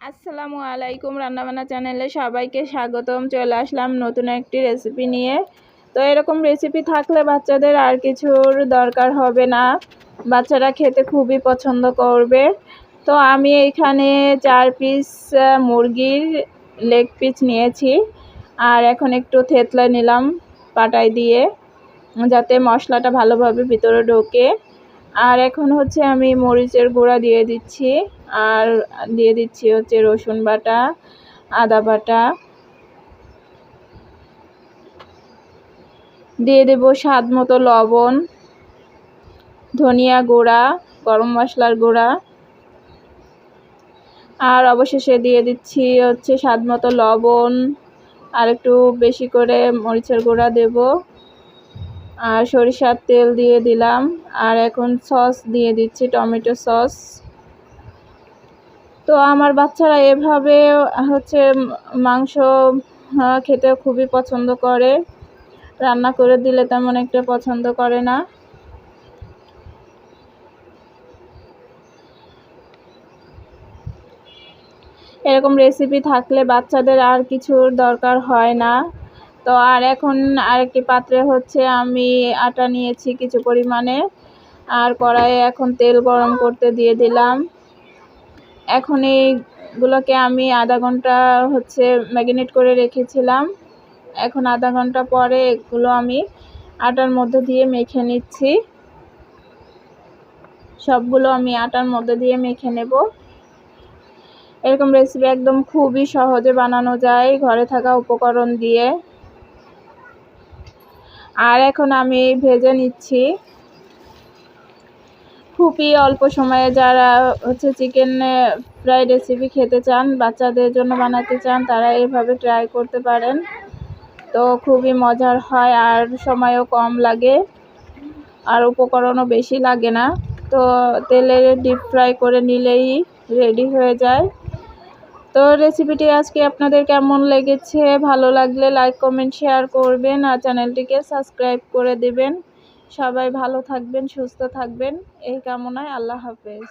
আসসালামু আলাইকুম রান্নাবান্না চ্যানেলে সবাইকে স্বাগতম। চলে আসলাম নতুন একটি রেসিপি নিয়ে। তো এরকম রেসিপি থাকলে বাচ্চাদের আর কিছুর দরকার হবে না। বাচ্চারা খেতে খুবই পছন্দ করবে। তো আমি এখানে চার পিস মুরগির লেগ পিস নিয়েছি। আর এখন একটু থেতলা নিলাম পাটায় দিয়ে, যাতে মশলাটা ভালোভাবে ভিতরে ঢোকে। আর এখন হচ্ছে আমি মরিচের গুঁড়া দিয়ে দিচ্ছি। আর দিয়ে দিচ্ছি হচ্ছে রসুন বাটা, আদা বাটা। দিয়ে দেব স্বাদ মতো লবণ, ধনিয়া গুঁড়া, গরম মশলার গুঁড়া। আর অবশেষে দিয়ে দিচ্ছি হচ্ছে স্বাদ মতো লবণ। আর একটু বেশি করে মরিচের গুঁড়া দেব। আর সরিষার তেল দিয়ে দিলাম। আর এখন সস দিয়ে দিচ্ছি, টমেটো সস। তো আমার বাচ্চারা এভাবে হচ্ছে মাংস খেতে খুবই পছন্দ করে। রান্না করে দিলে তেমন একটা পছন্দ করে না। এরকম রেসিপি থাকলে বাচ্চাদের আর কিছুর দরকার হয় না। তো আর এখন আরেকটি পাত্রে হচ্ছে আমি আটা নিয়েছি কিছু পরিমাণে। আর কড়াইয়ে এখন তেল গরম করতে দিয়ে দিলাম। এখন এইগুলোকে আমি আধা ঘণ্টা হচ্ছে ম্যাগিনেট করে রেখেছিলাম। এখন আধা ঘণ্টা পরে এগুলো আমি আটার মধ্যে দিয়ে মেখে নিচ্ছি। সবগুলো আমি আটার মধ্যে দিয়ে মেখে নেব। এরকম রেসিপি একদম খুবই সহজে বানানো যায়। ঘরে থাকা উপকরণ দিয়ে। আর এখন আমি ভেজে নিচ্ছি। খুবই অল্প সময়ে যারা হচ্ছে চিকেন ফ্রাই রেসিপি খেতে চান, বাচ্চাদের জন্য বানাতে চান, তারা এভাবে ট্রাই করতে পারেন। তো খুবই মজার হয় আর সময়ও কম লাগে আর উপকরণও বেশি লাগে না। তো তেলে ডিপ ফ্রাই করে নিলেই রেডি হয়ে যায়। তো রেসিপিটি আজকে আপনাদের কেমন লেগেছে? ভালো লাগলে লাইক কমেন্ট শেয়ার করবেন আর চ্যানেলটিকে সাবস্ক্রাইব করে দেবেন। সবাই ভালো থাকবেন, সুস্থ থাকবেন। এই কামনায় আল্লাহ হাফেজ।